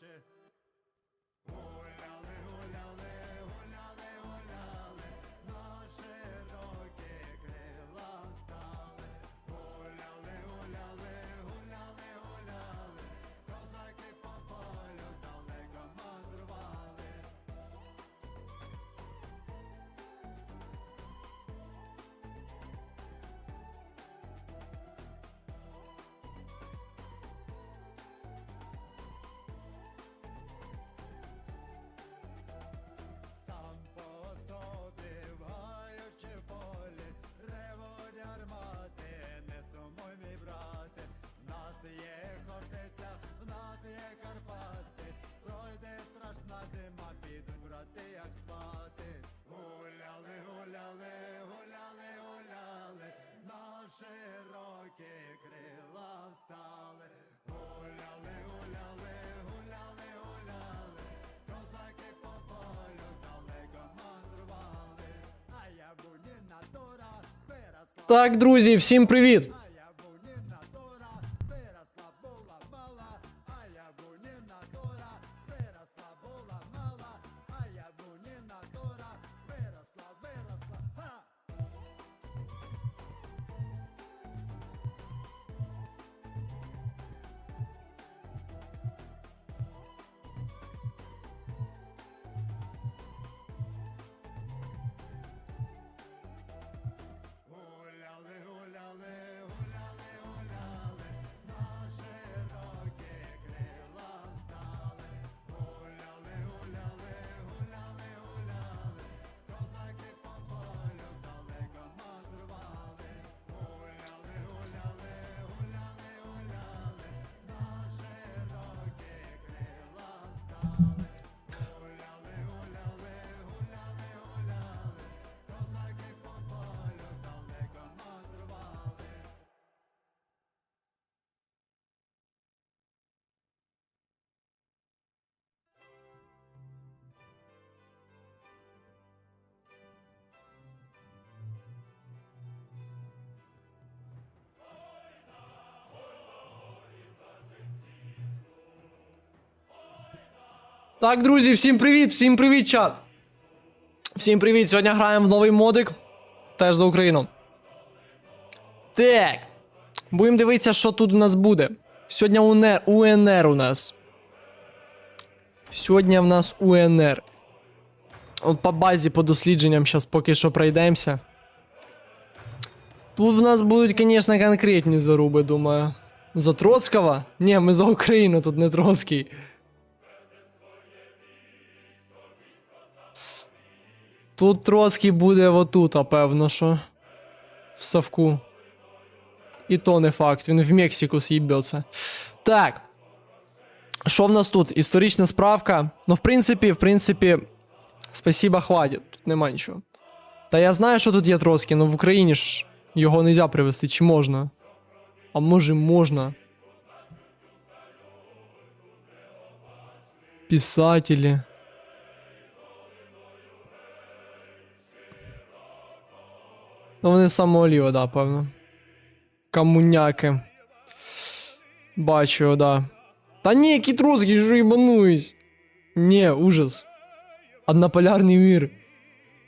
dolce широкі крила встали. Гуляли, гуляли, гуляли, гуляли, козаки по полю далеко мандрували. А я буніна дура, виросла, Так, друзі, всім привіт! Так, друзі, всім привіт, всім привіт, чат! Всім привіт! Сьогодні граємо в новий модик. Теж за Україну. Так. Будемо дивитися, що тут у нас буде. Сьогодні УНР, УНР у нас. Сьогодні в нас УНР. От по базі, по дослідженням, зараз поки що пройдемося. Тут в нас будуть, звісно, конкретні заруби, думаю. За Троцького? Ні, ми за Україну, тут не Троцький. Тут Троцький буде отут, а певно, що. В Савку. І то не факт, він в Мексику з'їбеться. Так. Що в нас тут? Історична справка. Ну, в принципі, в принципі, спасіба, хватить. Тут нема нічого. Та я знаю, що тут є Троцький, але в Україні ж його не можна привезти, чи можна? А може можна. Писателі. Ну, вони з самого ліва, да, певно. Камуняки. Бачу, його, да. Та ні, який троцький, що їбануюсь. Не, ужас. Однополярний мир.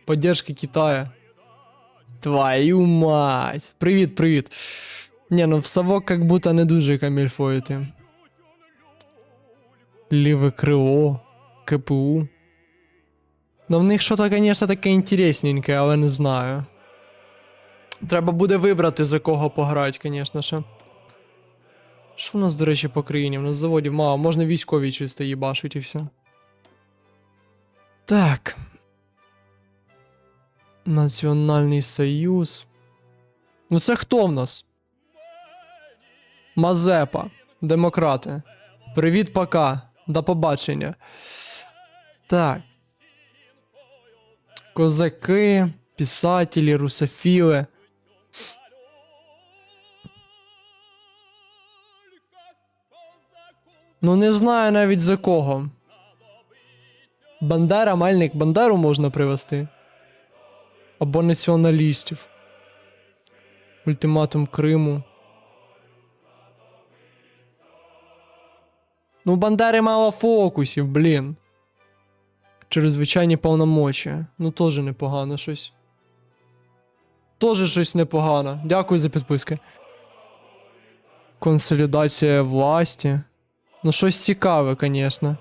Поддержка Китая. Твою мать. Привіт, привіт. Не, ну в совок как будто не дуже камільфоїти. Ліве крило. КПУ. Ну в них що-то, конечно, таке інтересненьке, але не знаю. Треба буде вибрати, за кого пограти, звісно ще. Що в нас, до речі, по країні? У нас заводів мало, можна військові чисто їбашить і все. Так. Національний Союз. Ну це хто в нас? Мазепа. Демократи. Привіт, пока. До побачення. Так. Козаки, писателі, русофіли. Ну, не знаю навіть за кого. Бандера, Мельник, Бандеру можна привезти. Або націоналістів. Ультиматум Криму. Ну, Бандери мало фокусів, блін. Через звичайні повномочі. Ну, теж непогано щось. Теж щось непогано. Дякую за підписки. Консолідація власті. Ну, щось цікаве, звісно.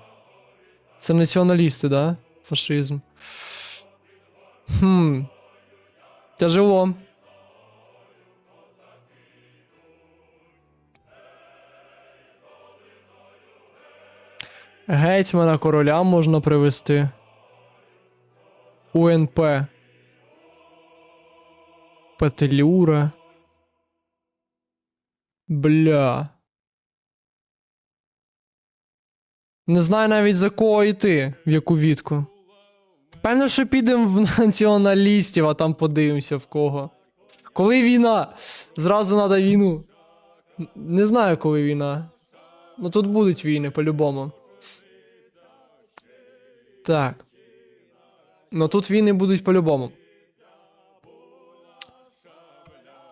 Це націоналісти, да? Фашизм. Хм. Тяжело. Гетьмана короля можна привести. УНП. Петлюра. Бля. Не знаю навіть за кого йти, в яку відку. Певно, що підемо в націоналістів, а там подивимося в кого. Коли війна? Зразу треба війну. Не знаю, коли війна. Ну тут будуть війни по-любому. Так. Ну тут війни будуть по-любому.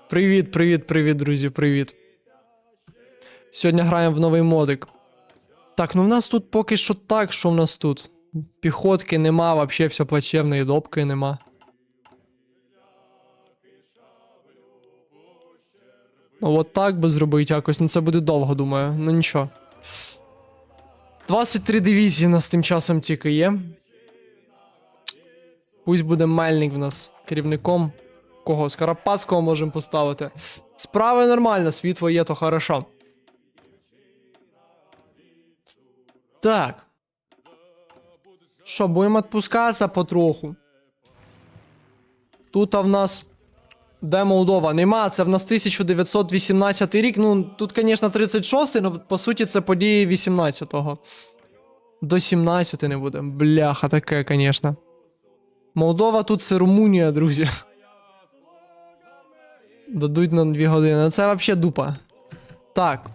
Привіт, привіт, привіт, друзі, привіт. Сьогодні граємо в новий модик. Так, ну в нас тут поки що так, що в нас тут? Піхотки нема, вообще все плачевно, і допки нема. Ну от так би зробити якось, ну це буде довго, думаю. Ну нічого. 23 дивізії у нас тим часом тільки є. Пусть буде Мельник в нас керівником. Кого? Скоропадського можемо поставити. Справи нормально, світло є, то хорошо. Так. Що, будемо відпускатися потроху. Тут в нас. Де Молдова? Нема, це в нас 1918 рік. Ну, тут, звісно, 36-й, але по суті це події 18-го. До 17 не буде. Бляха, таке, звісно. Молдова тут це Румунія, друзі. Дадуть на 2 години. Це взагалі дупа. Так.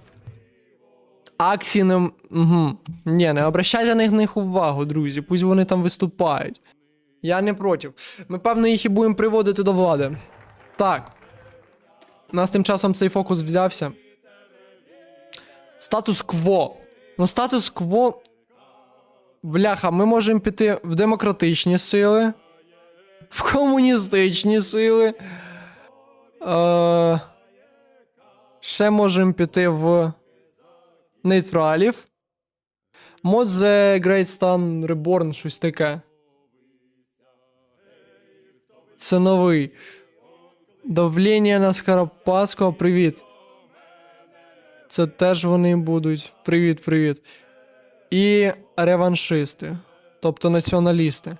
Аксі не. Угу. Ні, не обращайте на них увагу, друзі. Пусть вони там виступають. Я не проти. Ми, певно, їх і будемо приводити до влади. Так. У нас тим часом цей фокус взявся. Статус-кво. Ну, статус-кво. Бляха, ми можемо піти в демократичні сили, в комуністичні сили. Е... Ще можемо піти в нейтралів. Мод The Great Stan Reborn, щось таке. Це новий. Давлення на Скоропадського, привіт. Це теж вони будуть. Привіт, привіт. І реваншисти. Тобто націоналісти.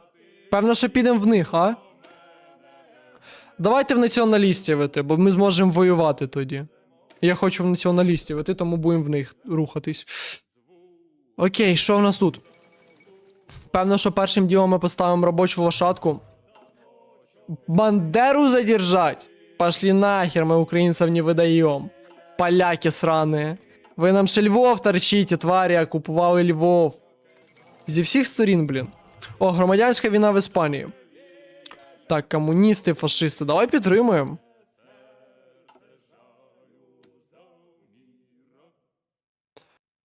Певно, що підемо в них, а? Давайте в націоналістів бо ми зможемо воювати тоді. Я хочу в націоналістів іти, тому будемо в них рухатись. Окей, що в нас тут? Певно, що першим ділом ми поставимо робочу лошадку. Бандеру задержать? Пошли нахер, мы украинцев не выдаем. Поляки сраные. Ви нам ще Львов торчите, тварі, окупували Львов. Зі всіх сторін, блін. О, громадянська війна в Іспанії. Так, комуністи, фашисти, давай підтримуємо.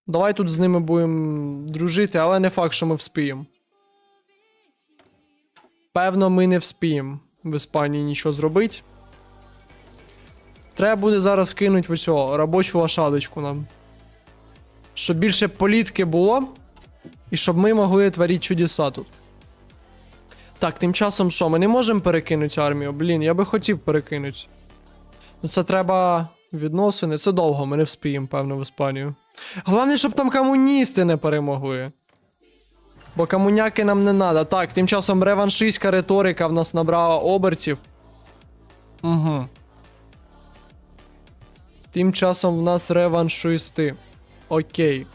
Давай тут з ними будемо дружити, але не факт, що ми вспіємо. Певно, ми не вспіємо в Іспанії нічого зробити. Треба буде зараз кинути в усього робочу лошадочку нам. Щоб більше політки було, і щоб ми могли творити чудеса тут. Так, тим часом що, ми не можемо перекинути армію? Блін, я би хотів перекинути. Ну це треба відносини. Це довго, ми не вспіємо, певно, в Іспанію. Головне, щоб там комуністи не перемогли. Бо комуняки нам не треба. Так, тим часом реваншистська риторика в нас набрала обертів. Угу. Тим часом в нас реваншисти. Окей.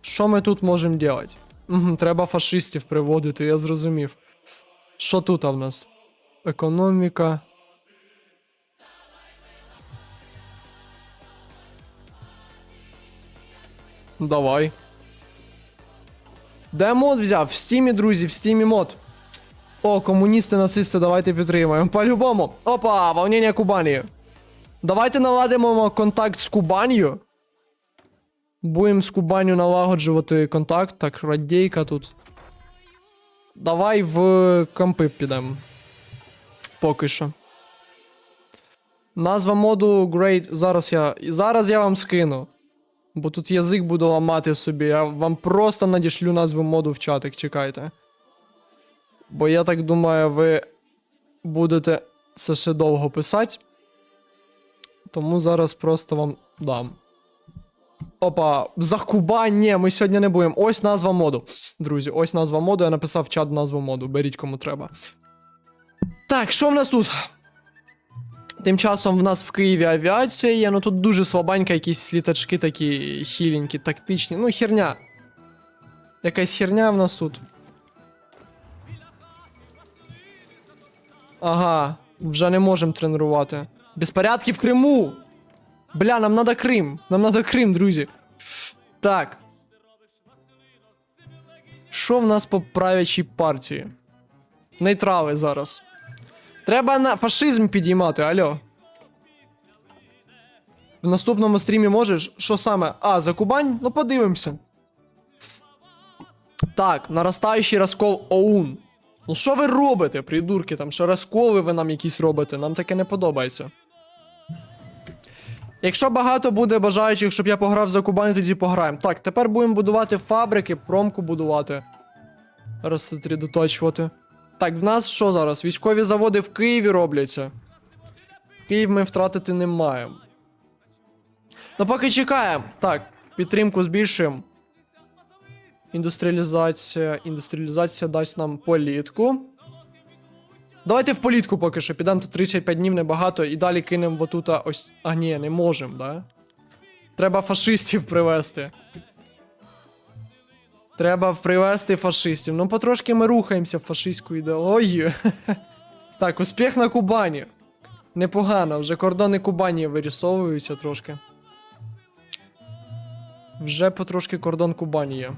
Що ми тут можемо робити? Угу, треба фашистів приводити, я зрозумів. Що тут в нас? Економіка. Давай. Де мод взяв? В стімі, друзі, в стімі мод. О, комуністи, нацисти, давайте підтримаємо. По-любому. Опа, волнення Кубанії. Давайте наладимо контакт з Кубанію. Будемо з Кубанію налагоджувати контакт. Так, радійка тут. Давай в компи підемо. Поки що. Назва моду Great. Зараз я. Зараз я вам скину. Бо тут язик буду ламати собі. Я вам просто надішлю назву моду в чатик, чекайте. Бо я так думаю, ви будете це ще довго писати. Тому зараз просто вам дам. Опа, за Кубань, ні, ми сьогодні не будемо. Ось назва моду. Друзі, ось назва моду. Я написав в чат назву моду. Беріть кому треба. Так, що в нас тут? Тим часом в нас в Києві авіація є, ну тут дуже слабенька, якісь літачки такі хіленькі, тактичні. Ну, херня. Якась херня в нас тут. Ага, вже не можемо тренувати. Безпорядки в Криму! Бля, нам надо Крим. Нам надо Крим, друзі. Так. Що в нас по правячій партії? Нейтрали зараз. Треба на фашизм підіймати, алло. В наступному стрімі можеш? Що саме? А, за Кубань? Ну подивимося. Так, наростаючий розкол ОУН. Ну що ви робите, придурки? Там що розколи ви нам якісь робите? Нам таке не подобається. Якщо багато буде бажаючих, щоб я пограв за Кубань, тоді пограємо. Так, тепер будемо будувати фабрики, промку будувати. Розсредоточувати. Так, в нас що зараз? Військові заводи в Києві робляться. Київ ми втратити не маємо. Ну, поки чекаємо. Так, підтримку збільшуємо. Індустріалізація. Індустріалізація дасть нам політку. Давайте в політку поки що підемо, тут 35 днів небагато, і далі кинемо отута ось. А ні, не можемо, да? Треба фашистів привезти. Треба привезти фашистів. Ну, потрошки ми рухаємося в фашистську ідеологію. Так, успіх на Кубані. Непогано, вже кордони Кубані вирісовуються трошки. Вже потрошки кордон Кубані є.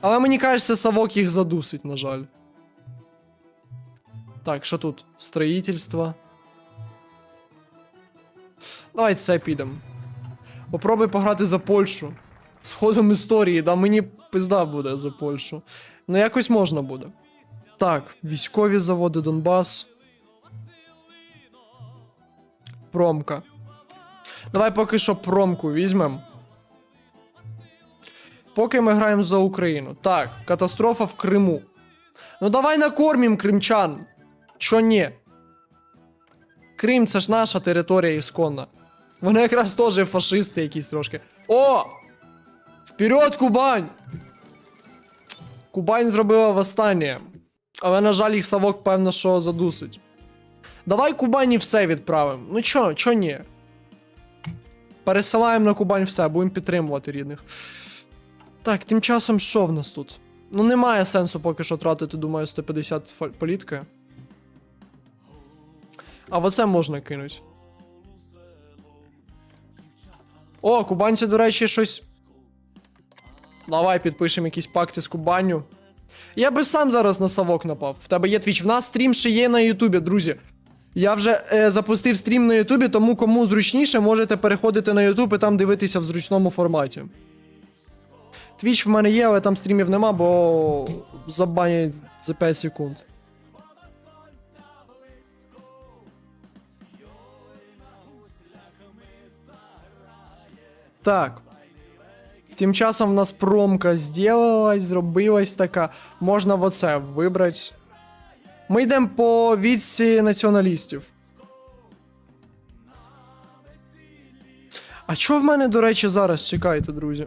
Але мені кажеться, Савок їх задусить, на жаль. Так, що тут? Строїтельство. Давай це підемо. Попробуй пограти за Польщу. З ходом історії, да мені пизда буде за Польщу. Ну якось можна буде. Так, військові заводи Донбас. Промка. Давай поки що промку візьмемо. Поки ми граємо за Україну. Так, катастрофа в Криму. Ну давай накормім кримчан. Чо ні? Крим це ж наша територія ісконна. Вони якраз теж фашисти якісь трошки. О! Вперед, Кубань! Кубань зробила восстання. Але, на жаль, їх Савок, певно, що задусить. Давай Кубані все відправимо. Ну чо, чо ні? Пересилаємо на Кубань все, будемо підтримувати рідних. Так, тим часом що в нас тут? Ну немає сенсу поки що тратити, думаю, 150 фа- політки. А оце можна кинути. О, кубанці, до речі, щось. Давай підпишемо якісь пакти з Кубанню. Я би сам зараз на Савок напав. В тебе є твіч. В нас стрім ще є на Ютубі, друзі. Я вже е, запустив стрім на Ютубі, тому кому зручніше, можете переходити на Ютуб і там дивитися в зручному форматі. Твіч в мене є, але там стрімів нема, бо забанять за 5 секунд. Так. Тим часом в нас промка зробилась, зробилась така. Можна в оце вибрати. Ми йдемо по віці націоналістів. А що в мене, до речі, зараз? Чекайте, друзі.